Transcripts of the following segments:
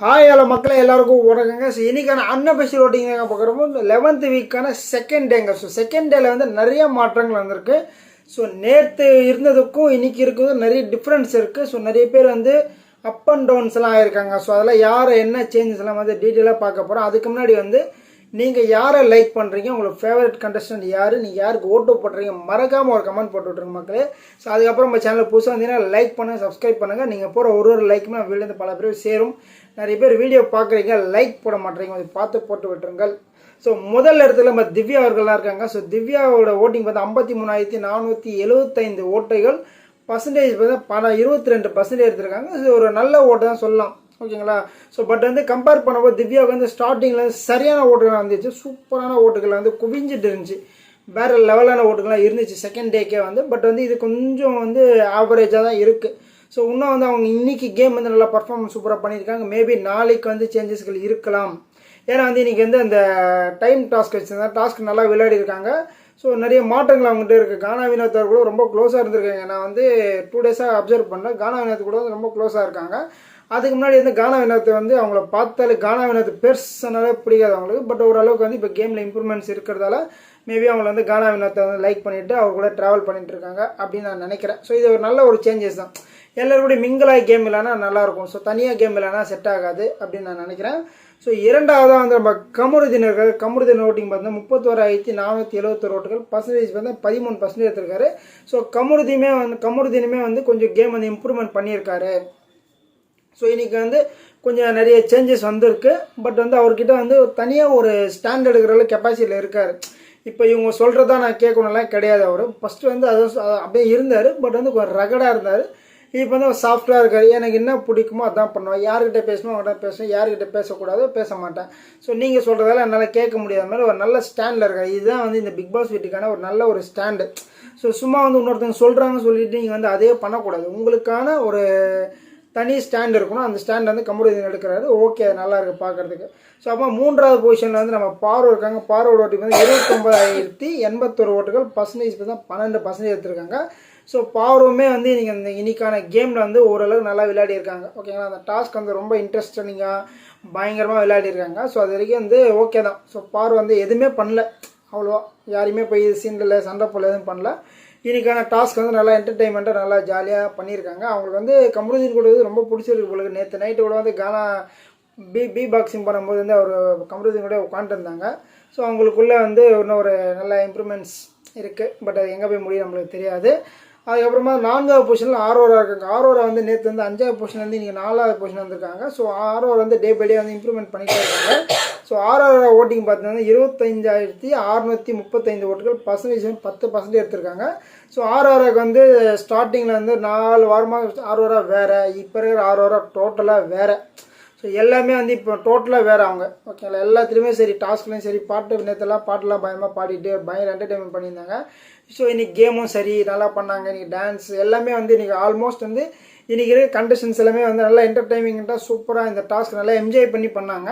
Hi hello மக்களை எல்லாருக்கும் வணக்கங்க. ஸோ இன்றைக்கான அன்னபசி ஓட்டிங் பார்க்குறப்போ லெவன்த் வீக்கான செகண்ட் டேங்க ஸோ செகண்ட் டேல வந்து நிறைய மாற்றங்கள் வந்திருக்கு. ஸோ நேற்று இருந்ததுக்கும் இன்றைக்கி இருக்கிறதும் நிறைய டிஃப்ரென்ஸ் இருக்குது ஸோ நிறைய பேர் வந்து அப் அண்ட் டவுன்ஸ்லாம் ஆகிருக்காங்க ஸோ அதெல்லாம் யார் என்ன சேஞ்சஸ்லாம் வந்து டீட்டெயிலாக பார்க்க போகிறோம் அதுக்கு முன்னாடி வந்து நீங்கள் யாரை லைக் பண்ணுறீங்க உங்களுக்கு ஃபேவரட் கண்டஸ்டன்ட் யார்? நீங்கள் யாருக்கு ஓட்டு போடுறீங்க மறக்காமல் ஒரு கமெண்ட் போட்டு விட்ருங்க மக்களே. ஸோ அதுக்கப்புறம் நம்ம சேனல் புதுசாக வந்தீங்கன்னா லைக் பண்ணுங்கள் சப்ஸ்கிரைப் பண்ணுங்கள் நீங்கள் போகிற ஒரு ஒரு லைக்குமே நம்ம வீடியோ பல பேர் சேரும். நிறைய பேர் வீடியோ பார்க்குறீங்க லைக் போட மாட்டேறீங்க. கொஞ்சம் பார்த்து போட்டு விட்டுருங்கள். ஸோ முதல் இடத்துல நம்ம திவ்யா அவர்களாக இருக்காங்க. ஸோ திவ்யாவோட ஓட்டிங் பார்த்தா ஐம்பத்தி மூணாயிரத்தி நானூற்றி எழுபத்தைந்து ஓட்டைகள். பர்சன்டேஜ் பார்த்தா பல இருபத்தி ரெண்டு பர்சன்டேஜ் எடுத்திருக்காங்க. இது ஒரு நல்ல ஓட்டு தான் சொல்லலாம். ஓகேங்களா? ஸோ பட் வந்து கம்பேர் பண்ணும்போது திவ்யாவுக்கு வந்து ஸ்டார்டிங்கில் சரியான ஓட்டுகளாக இருந்துச்சு. சூப்பரான ஓட்டுகள் வந்து குவிஞ்சிட்டு இருந்துச்சு. வேற லெவலான ஓட்டுகள்லாம் இருந்துச்சு செகண்ட் டேக்கே வந்து. பட் வந்து இது கொஞ்சம் வந்து ஆவரேஜாக தான் இருக்குது ஸோ இன்னும் வந்து அவங்க இன்னைக்கு கேம் வந்து நல்லா பர்ஃபார்மன்ஸ் சூப்பராக பண்ணியிருக்காங்க. மேபி நாளைக்கு வந்து சேஞ்சஸ்கள் இருக்கலாம். ஏன்னா வந்து இன்றைக்கி வந்து அந்த டைம் டாஸ்க் வச்சுருந்தா டாஸ்க் நல்லா விளையாடி இருக்காங்க. ஸோ நிறைய மாற்றங்கள் அவங்ககிட்ட இருக்குது கானா வினோத்தர் கூட ரொம்ப க்ளோஸாக இருந்திருக்காங்க. நான் வந்து டூ டேஸாக அப்சர்வ் பண்ணேன். கானா வினோத் கூட வந்து ரொம்ப க்ளோஸாக இருக்காங்க. அதுக்கு முன்னாடி வந்து கானா வினத்தை வந்து அவங்கள பார்த்தாலே கானா வினத்து பெர்சனலாக பிடிக்காது அவங்களுக்கு. பட் ஓரளவுக்கு வந்து இப்போ கேமில் இம்ப்ரூவ்மெண்ட்ஸ் இருக்கிறதால மேபி அவங்கள வந்து கானா வினத்தை வந்து லைக் பண்ணிட்டு அவங்க கூட ட்ராவல் பண்ணிட்டு இருக்காங்க அப்படின்னு நான் நினைக்கிறேன். ஸோ இது ஒரு நல்ல ஒரு சேஞ்சஸ் தான். எல்லாரும் கூட கேம் இல்லைனா நல்லாயிருக்கும். ஸோ தனியாக கேம் இல்லைனா செட் ஆகாது அப்படின்னு நான் நினைக்கிறேன். ஸோ இரண்டாவதாக வந்து நம்ம கமருதினர்கள் கமருதின் ஓட்டிங் பார்த்தீங்கன்னா முப்பத்தோராயிரத்தி நானூற்றி எழுபத்தொரு ஓட்டுகள் பர்சன்டேஜ் வந்து பதிமூணு பர்சன்டேஜ் எடுத்திருக்காரு. ஸோ கமருதியுமே வந்து கமருதினுமே வந்து கொஞ்சம் கேம் வந்து இம்ப்ரூவ்மெண்ட் பண்ணியிருக்காரு. ஸோ இன்றைக்கி வந்து கொஞ்சம் நிறைய சேஞ்சஸ் வந்திருக்கு. பட் வந்து அவர்கிட்ட வந்து தனியாக ஒரு ஸ்டாண்ட் எடுக்கிற அளவு கெப்பாசிட்டியில் இருக்கார். இப்போ இவங்க சொல்கிறதா நான் கேட்கணும்லாம் கிடையாது அவர். ஃபஸ்ட்டு வந்து அது அப்படியே இருந்தார். பட் வந்து கொஞ்சம் ரகடாக இருந்தார். இப்போ வந்து சாஃப்டாக இருக்கார். எனக்கு என்ன பிடிக்குமோ அதான் பண்ணுவேன் யார்கிட்ட பேசணுமோ அவங்கள்ட்ட பேசணும். யார்கிட்ட பேசக்கூடாதோ பேச மாட்டேன். ஸோ நீங்கள் சொல்கிறதால என்னால் கேட்க முடியாத. மாதிரி ஒரு நல்ல ஸ்டாண்டில் இருக்கார். இதுதான் வந்து இந்த பிக் பாஸ் வீட்டுக்கான ஒரு நல்ல ஒரு ஸ்டாண்டு ஸோ சும்மா வந்து இன்னொருத்தவங்க சொல்கிறாங்கன்னு சொல்லிட்டு நீங்கள் வந்து அதே பண்ணக்கூடாது. உங்களுக்கான ஒரு தனி ஸ்டாண்ட் இருக்கணும். அந்த ஸ்டாண்ட் வந்து கம்முடியன் எடுக்கிறாரு. ஓகே நல்லா இருக்குது பார்க்குறதுக்கு. ஸோ அப்போ மூன்றாவது பொசிஷனில் வந்து நம்ம பார்வை இருக்காங்க. பார்வோட ஓட்டி வந்து இருபத்தொம்பதாயிரத்தி எண்பத்தொரு ஓட்டுகள் பர்சன்டேஜ் தான் பன்னெண்டு பர்சன்டேஜ் எடுத்திருக்காங்க. ஸோ பார்வமே வந்து நீங்கள் இந்த இன்னைக்கான கேமில் வந்து ஓரளவுக்கு நல்லா விளையாடி இருக்காங்க. ஓகேங்களா அந்த டாஸ்க் வந்து ரொம்ப இன்ட்ரெஸ்டிங்காக பயங்கரமாக விளையாடிருக்காங்க ஸோ அது வரைக்கும் வந்து ஓகே தான். ஸோ பார்வை வந்து எதுவுமே பண்ணல. அவ்வளோவா. யாரையுமே போய் சீண்டில் சண்டை போல் எதுவும் பண்ணல. இன்றைக்கான டாஸ்க் வந்து நல்லா என்டர்டைன்மெண்ட்டாக நல்லா ஜாலியாக பண்ணியிருக்காங்க. அவங்களுக்கு வந்து கமருதீன் கூட வந்து ரொம்ப பிடிச்சிருக்கு உங்களுக்கு நேற்று நைட்டு கூட வந்து கானா பி பி பாக்ஸிங் பண்ணும்போது வந்து அவர் கமருதீன் கூட உட்காந்துருந்தாங்க ஸோ அவங்களுக்குள்ளே வந்து இன்னும் ஒரு நல்ல இம்ப்ரூவ்மெண்ட்ஸ் இருக்குது பட் அது எங்கே போய் முடியும் நம்மளுக்கு தெரியாது. அதுக்கப்புறமா நான்காவது பொசிஷனில் ஆரோரா இருக்காங்க. ஆரோரா வந்து நேற்று வந்து அஞ்சாவது பொசிஷன் வந்து இன்றைக்கி நாலாவது பொசிஷன் வந்திருக்காங்க. ஸோ ஆரோரா வந்து டே பை டே வந்து இம்ப்ரூவ்மெண்ட் பண்ணிட்டே இருக்காங்க. ஸோ ஆர்ஆர் ஓட்டிங் பார்த்தீங்கன்னா இருபத்தஞ்சாயிரத்தி அறுநூற்றி முப்பத்தைந்து ஓட்டுகள் பர்சன்டேஜ் வந்து பத்து பர்சன்டேஜ் எடுத்திருக்காங்க. ஸோ ஆரோராக்கு வந்து ஸ்டார்டிங்கில் வந்து நாலு வாரமாக ஆரோரா வேறு இப்போ இருக்கிற ஆரோரா டோட்டலாக வேறு. ஸோ எல்லாமே வந்து இப்போ டோட்டலாக வேறு அவங்க. ஓகேங்களா எல்லாத்துலேயுமே சரி டாஸ்க்லையும் சரி பாட்டு நேற்றுலாம் பாட்டுலாம் பயமாக பாடிட்டு பயங்கர என்டர்டைன்மெண்ட் பண்ணியிருந்தாங்க. ஸோ இன்றைக்கி கேமும் சரி நல்லா பண்ணாங்க. இன்றைக்கி டான்ஸ் எல்லாமே வந்து இன்றைக்கி ஆல்மோஸ்ட் வந்து இன்றைக்கி இருக்கிற கண்டிஷன்ஸ் எல்லாமே வந்து நல்லா என்டர்டைன்மெண்ட்டாக சூப்பராக இந்த டாஸ்க் நல்லா என்ஜாய் பண்ணி பண்ணாங்க.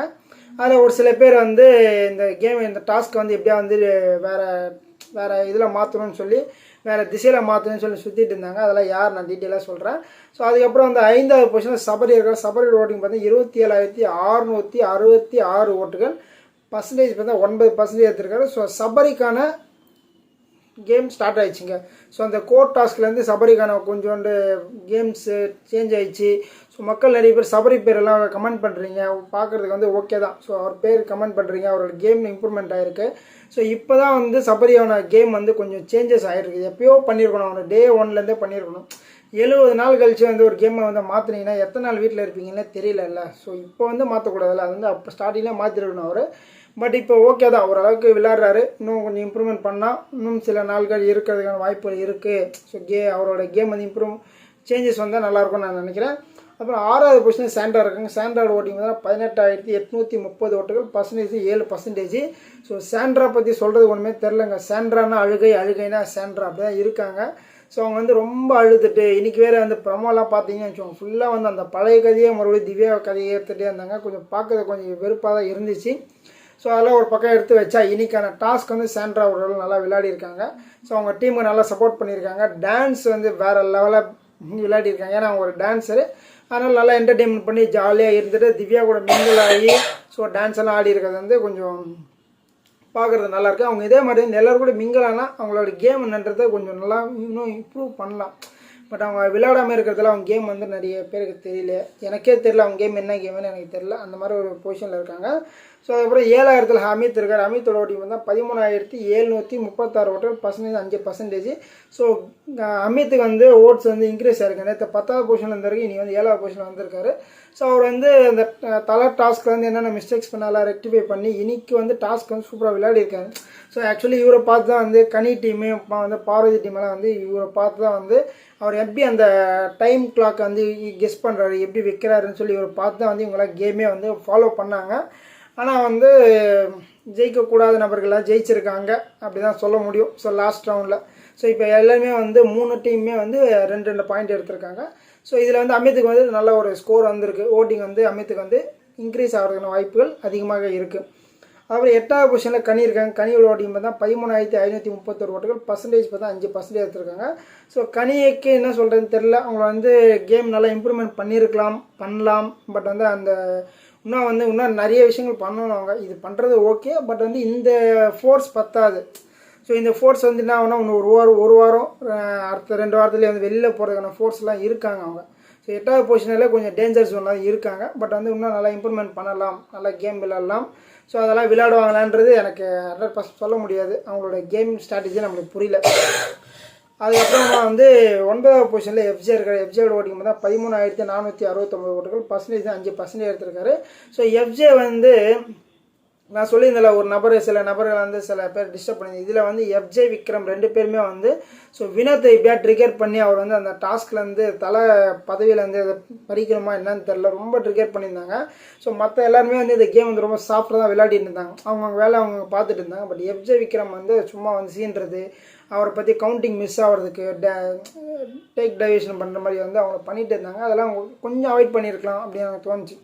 அதில் ஒரு சில பேர் வந்து இந்த கேம் இந்த டாஸ்க் வந்து எப்படியா வந்து வேறு வேறு இதில் மாற்றணும்னு சொல்லி வேறு திசையில் மாற்றணும்னு சொல்லி சுற்றிட்டு இருந்தாங்க. அதெல்லாம் யார்? நான் டீட்டெயிலாக சொல்கிறேன் ஸோ அதுக்கப்புறம் வந்து ஐந்தாவது பொசிஷனில் சபரி இருக்கிற சபரி ஓட்டிங் பார்த்தீங்கன்னா இருபத்தி ஏழாயிரத்தி அறுநூற்றி அறுபத்தி ஆறு ஓட்டுகள். பர்சன்டேஜ் பார்த்தா ஒன்பது பர்சன்டேஜ் எடுத்திருக்காரு. ஸோ சபரிக்கான கேம் ஸ்டார்ட் ஆயிடுச்சுங்க. ஸோ அந்த கோர்ட் டாஸ்க்லேருந்து சபரிக்கான கொஞ்சோண்டு கேம்ஸு சேஞ்ச் ஆயிடுச்சு. ஸோ மக்கள் நிறைய பேர் சபரி பேரெல்லாம் கமெண்ட் பண்ணுறீங்க பார்க்குறதுக்கு வந்து ஓகே தான். ஸோ அவர் பேர் கமெண்ட் பண்ணுறீங்க அவரோட கேம் இம்ப்ரூவ்மெண்ட் ஆகிருக்கு ஸோ இப்போ தான் வந்து சபரியான கேம் வந்து கொஞ்சம் சேஞ்சஸ் ஆகிருக்கு எப்பயோ பண்ணியிருக்கணும் அவனை டே ஒன்லேருந்தே பண்ணியிருக்கணும் எழுபது நாள் கழிச்சு வந்து ஒரு கேமை வந்து மாற்றினீங்கன்னா எத்தனை நாள் வீட்டில் இருப்பீங்கன்னே தெரியல ஸோ இப்போ வந்து மாற்றக்கூடாதுல்ல அது வந்து அப்போ ஸ்டார்டிங்கில் மாற்றிருக்கணும் அவர். பட் இப்போ ஓகே தான். ஓரளவுக்கு விளையாடுறாரு. இன்னும் கொஞ்சம் இம்ப்ரூவ்மெண்ட் பண்ணால் இன்னும் சில நாள்கள் இருக்கிறதுக்கான வாய்ப்புகள் இருக்குது ஸோ கே அவரோட கேம் வந்து இம்ப்ரூவ் சேஞ்சஸ் வந்தால் நல்லாயிருக்கும்னு நான் நினைக்கிறேன். அப்புறம் ஆறாவது பொசிஷன் சாண்டா இருக்குங்க. சாண்ட்ராய்டு ஓட்டிங் தான் பதினெட்டாயிரத்தி எட்நூற்றி முப்பது ஓட்டுகள் பர்சன்டேஜ் ஏழு பர்சன்டேஜ் ஸோ சாண்ட்ரா பற்றி சொல்கிறது ஒன்றுமே தெரிலங்க சாண்ட்ரானா அழுகை அழுகைனா சாண்ட்ரா அப்படி தான் இருக்காங்க. ஸோ அவங்க வந்து ரொம்ப அழுதுட்டு இன்றைக்கி வேறு வந்து ப்ரமோலாம் பார்த்தீங்கன்னு வச்சுக்கோங்க. ஃபுல்லாக வந்து அந்த பழைய கதையை மறுபடியும் திவ்யா கதையை எடுத்துகிட்டே இருந்தாங்க. கொஞ்சம் பார்க்குறது கொஞ்சம் வெறுப்பாக தான் இருந்துச்சு. ஸோ அதெல்லாம் ஒரு பக்கம் எடுத்து வச்சா இன்னைக்கான டாஸ்க் வந்து சாண்ட்ரா அவர்கள் நல்லா விளையாடி இருக்காங்க ஸோ அவங்க டீமுக்கு நல்லா சப்போர்ட் பண்ணியிருக்காங்க. டான்ஸ் வந்து வேறு லெவலாக விளையாடி இருக்காங்க ஏன்னா அவங்க ஒரு டான்ஸரு அதனால் நல்லா என்டர்டெயின்மெண்ட் பண்ணி ஜாலியாக இருந்துட்டு திவ்யா கூட மிங்கிள் ஆகி ஸோ டான்ஸ் எல்லாம் ஆடி இருக்கிறது வந்து கொஞ்சம் பார்க்குறது நல்லாயிருக்கு அவங்க இதே மாதிரி வந்து எல்லோரும் கூட மிங்கிள் ஆனால் அவங்களோட கேம் என்னன்றதை கொஞ்சம் நல்லா இன்னும் இம்ப்ரூவ் பண்ணலாம். பட் அவங்க விளையாடாமல் இருக்கிறதுல அவங்க கேம் வந்து நிறைய பேருக்கு தெரியல. எனக்கே தெரியல அவங்க கேம் என்ன கேம்னு எனக்கு தெரியல. அந்த மாதிரி ஒரு பொசிஷனில் இருக்காங்க. ஸோ அதுக்கப்புறம் ஏழாயிரத்தில் அமித் இருக்கார். அமித்தோட ஓட்டிங் வந்தால் பதிமூணாயிரத்தி எழுநூற்றி முப்பத்தாறு ஓட்டல் பர்சன்டேஜ் அஞ்சு பர்சன்டேஜ் ஸோ அமித்துக்கு வந்து ஓட்ஸ் வந்து இன்க்ரீஸ் ஆயிருக்கு. நேற்று பத்தாவது பொசிஷனில் இருந்திருக்கு இனி வந்து ஏழாவது பொசிஷனில் வந்திருக்காரு. ஸோ அவர் வந்து அந்த அஹ், தலை டாஸ்க் வந்து என்னென்ன மிஸ்டேக்ஸ் பண்ணாலும் ரெக்டிஃபை பண்ணி இன்னைக்கு வந்து டாஸ்க் வந்து சூப்பராக விளையாடிருக்காரு. ஸோ ஆக்சுவலி இவரை பார்த்து தான் வந்து கனி டீமு வந்து பார்வதி டீமெல்லாம் வந்து இவரை பார்த்து தான் வந்து அவர் எப்படி அந்த டைம் கிளாக் வந்து கெஸ் பண்ணுறாரு எப்படி வைக்கிறாருன்னு சொல்லி இவரை பார்த்து தான் வந்து இவங்களாம் கேமே வந்து ஃபாலோ பண்ணாங்க. ஆனால் வந்து ஜெயிக்கக்கூடாத நபர்கள்லாம் ஜெயிச்சிருக்காங்க அப்படி தான் சொல்ல முடியும். ஸோ லாஸ்ட் ரவுண்டில் ஸோ இப்போ எல்லாருமே வந்து மூணு டீமுமே வந்து ரெண்டு ரெண்டு பாயிண்ட் எடுத்திருக்காங்க. ஸோ இதில் வந்து அமித்துக்கு வந்து நல்ல ஒரு ஸ்கோர் வந்திருக்கு. ஓட்டிங் வந்து அமித்துக்கு வந்து இன்க்ரீஸ் ஆகிறதுக்கான வாய்ப்புகள் அதிகமாக இருக்குது அப்புறம் எட்டாவது பொசிஷனில் கனி இருக்காங்க. கனியோட ஓட்டிங் பார்த்தா பதிமூணாயிரத்தி ஐநூற்றி முப்பத்தொரு ஓட்டுகள். பர்சன்டேஜ் பார்த்தா அஞ்சு பர்சன்டேஜ் எடுத்திருக்காங்க. ஸோ கனிக்கு என்ன சொல்கிறதுன்னு தெரில அவங்க வந்து கேம் நல்லா இம்ப்ரூவ்மெண்ட் பண்ணியிருக்கலாம் பண்ணலாம். பட் வந்து அந்த இன்னும் வந்து இன்னும் நிறைய விஷயங்கள் பண்ணணும் அவங்க. இது பண்ணுறது ஓகே பட் வந்து இந்த ஃபோர்ஸ் பத்தாது. ஸோ இந்த ஃபோர்ஸ் வந்து என்ன ஆகுனா இன்னும் ஒரு வாரம் ஒரு வாரம் அடுத்த ரெண்டு வாரத்துலேயே வந்து வெளியில் போகிறதுக்கான ஃபோர்ஸ்லாம் இருக்காங்க அவங்க. ஸோ எட்டாவது பொசிஷனில் கொஞ்சம் டேஞ்சர் ஜோன்லாம் இருக்காங்க. பட் வந்து இன்னும் நல்லா இம்ப்ரூவ்மெண்ட் பண்ணலாம் நல்லா கேம் விளாடலாம் ஸோ அதெல்லாம் விளையாடுவாங்களான்றது எனக்கு ஹண்ட்ரட் பர்சன்ட் சொல்ல முடியாது. அவங்களோட கேம் ஸ்ட்ராட்டஜி நம்மளுக்கு புரியல. அதுக்கப்புறம் வந்து ஒன்பதாவது பொசிஷனில் எஃப்ஜே இருக்காரு. எஃப்ஜேயோட ஓட்டிங் பார்த்தா பதிமூணாயிரத்தி நானூற்றி அறுபத்தொம்பது ஓட்டுகள். பர்சன்டேஜ் அஞ்சு பர்சன்டேஜ் எடுத்திருக்காரு. ஸோ எஃப்ஜே வந்து நான் சொல்லியிருந்தேன்ல ஒரு நபர் சில நபர்கள் வந்து சில பேர் டிஸ்டர்ப் பண்ணி இதில் வந்து எஃப்ஜே விக்ரம் ரெண்டு பேருமே வந்து ஸோ வினத்தை இப்படியாக ட்ரிகர் பண்ணி அவர் வந்து அந்த டாஸ்க்லேருந்து தலை பதவியிலேருந்து அதை பறிக்கணுமா என்னன்னு தெரில ரொம்ப ட்ரிகர் பண்ணியிருந்தாங்க. ஸோ மற்ற எல்லாருமே வந்து இந்த கேம் வந்து ரொம்ப சாஃப்டாக தான் விளையாடிட்டு இருந்தாங்க. அவங்கவுங்க வேலை அவங்க பார்த்துட்டு இருந்தாங்க. பட் எஃப்ஜே விக்ரம் வந்து சும்மா வந்து சீன்றது அவரை பற்றி கவுண்டிங் மிஸ் ஆகிறதுக்கு டே டேக் டைவேஷன் பண்ணுற மாதிரி வந்து அவங்க பண்ணிகிட்டு இருந்தாங்க. அதெல்லாம் கொஞ்சம் அவாய்ட் பண்ணியிருக்கலாம் அப்படின்னு எனக்கு தோணுச்சு.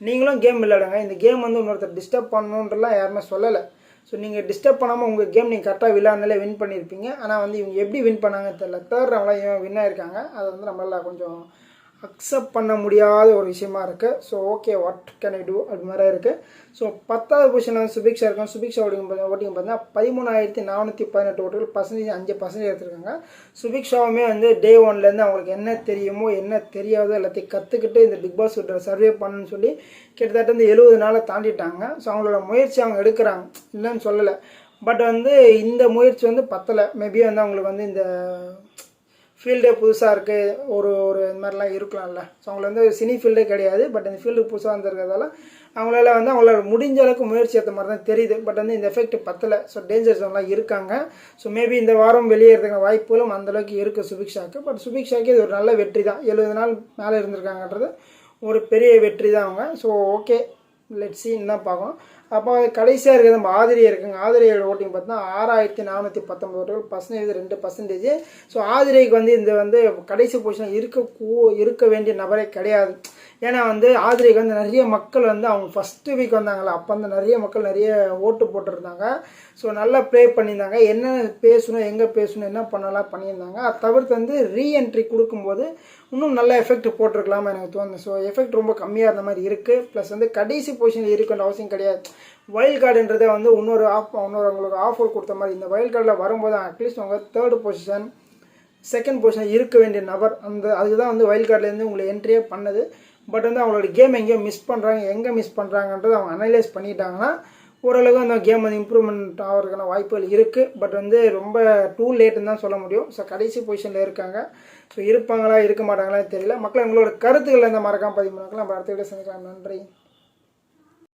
நீங்களும் கேம் விளையாடுங்க. இந்த கேம் வந்து இன்னொருத்தர் டிஸ்டர்ப் பண்ணணுன்றலாம் யாருமே சொல்லலை. ஸோ நீங்கள் டிஸ்டர்ப் பண்ணாமல் உங்கள் கேம் நீங்கள் கரெக்டாக விளையாடுனாலே வின் பண்ணியிருப்பீங்க ஆனால் வந்து இவங்க எப்படி வின் பண்ணாங்கன்னு தெரில தேர்ட் ரவுண்டில் இவன் வின் ஆயிருக்காங்க. அதை வந்து நம்மளால கொஞ்சம் அக்செப்ட் பண்ண முடியாத ஒரு விஷயமா இருக்குது so okay what can I do அது மாதிரி இருக்குது ஸோ பத்தாவது பொசிஷன் வந்து சுபிக்ஷா இருக்கும் சுபிக்ஷா ஓட்டிங் ஓட்டிங் பார்த்தீங்கன்னா பதிமூணாயிரத்தி நானூற்றி பதினெட்டு ஓட்டுகள் பர்சன்டேஜ் அஞ்சு பர்சன்டேஜ் எடுத்திருக்காங்க. சுபிக்ஷாவுமே வந்து டே ஒன்லேருந்து அவங்களுக்கு என்ன தெரியுமோ என்ன தெரியாதோ எல்லாத்தையும் கற்றுக்கிட்டு இந்த பிக் பாஸ் கிட்ட சர்வே பண்ணணும்னு சொல்லி கிட்டத்தட்ட இந்த எழுபது நாளை தாண்டிட்டாங்க. ஸோ அவங்களோட முயற்சி அவங்க எடுக்கிறாங்க. இல்லைன்னு சொல்லலை. பட் வந்து இந்த முயற்சி வந்து பத்தலை. மேபி வந்து அவங்களுக்கு வந்து இந்த ஃபீல்டே புதுசாக இருக்குது ஒரு ஒரு இந்த மாதிரிலாம் இருக்கலாம்ல. ஸோ அவங்கள வந்து சினி ஃபீல்டே கிடையாது. பட் இந்த ஃபீல்டு புதுசாக வந்திருக்கிறதால அவங்களால வந்து அவங்களால முடிஞ்ச அளவுக்கு முயற்சி ஏற்ற மாதிரி தான் தெரியுது. பட் வந்து இந்த எஃபெக்ட் பத்தலை. ஸோ டேஞ்சர் ஜோன்லாம் இருக்காங்க. ஸோ மேபி இந்த வாரம் வெளியேறதுக்கான வாய்ப்புகளும் அந்தளவுக்கு இருக்குது சுபிக்ஷாக்கு. பட் சுபிக்ஷாக்கு இது ஒரு நல்ல வெற்றி தான். எழுபது நாள் மேலே இருந்திருக்காங்கன்றது ஒரு பெரிய வெற்றி தான் அவங்க. ஸோ ஓகே லெட் சீன் தான் பார்க்கணும் அப்போ கடைசியாக இருக்கிறது நம்ம ஆதிரி இருக்குங்க. ஆதிரியோட ஓட்டிங் பார்த்தா ஆறாயிரத்தி நானூற்றி பத்தொம்பது ஓட்டுகள் பர்சன்டேஜ் ரெண்டு பர்சன்டேஜ் ஸோ ஆதிரைக்கு வந்து இந்த வந்து கடைசி பொசிஷன் இருக்க கூ இருக்க வேண்டிய நபரே கிடையாது. ஏன்னா வந்து ஆதிரைக்கு வந்து நிறைய மக்கள் வந்து அவங்க ஃபஸ்ட்டு வீக் வந்தாங்களா அப்போ வந்து நிறைய மக்கள் நிறைய ஓட்டு போட்டிருந்தாங்க. ஸோ நல்லா ப்ளே பண்ணியிருந்தாங்க. என்ன பேசணும் எங்கே பேசணும் என்ன பண்ணலாம் பண்ணியிருந்தாங்க. அதை தவிர்த்து வந்து ரீஎன்ட்ரி கொடுக்கும்போது இன்னும் நல்ல எஃபெக்ட் போட்டிருக்கலாமா எனக்கு தோணுது. ஸோ எஃபெக்ட் ரொம்ப கம்மியாக இருந்த மாதிரி இருக்குது ப்ளஸ் வந்து கடைசி பொசிஷனில் இருக்குன்ற அவசியம் கிடையாது. வைல்ட் கார்டுன்றதை வந்து இன்னொரு ஆஃப் இன்னொரு அவங்களுக்கு ஆஃபர் கொடுத்த மாதிரி இந்த வைல்ட் கார்டில் வரும்போது அட்லீஸ்ட் அவங்க தேர்டு பொசிஷன் செகண்ட் பொசிஷன் இருக்க வேண்டிய நபர் அந்த அதுதான் வந்து வைல்ட் கார்ட்லேருந்து உங்களை என்ட்ரியே பண்ணது. பட் வந்து அவங்களோட கேம் எங்கேயோ மிஸ் பண்ணுறாங்க எங்கே மிஸ் பண்ணுறாங்கன்றது அவங்க அனலைஸ் பண்ணிட்டாங்கன்னா ஓரளவு அந்த கேம் வந்து இம்ப்ரூவ்மெண்ட் ஆகிறதுக்கான வாய்ப்புகள் இருக்குது பட் வந்து ரொம்ப டூ லேட்டுன்னு தான் சொல்ல முடியும். ஸோ கடைசி பொசிஷனில் இருக்காங்க. ஸோ இருப்பாங்களா இருக்க மாட்டாங்களா தெரியல. மக்கள் உங்களோட கருத்துக்கள் இந்த மறக்காம பதிவு பண்ணாங்களா நம்ம அடுத்த வீடியோ செஞ்சுக்கலாம் நன்றி.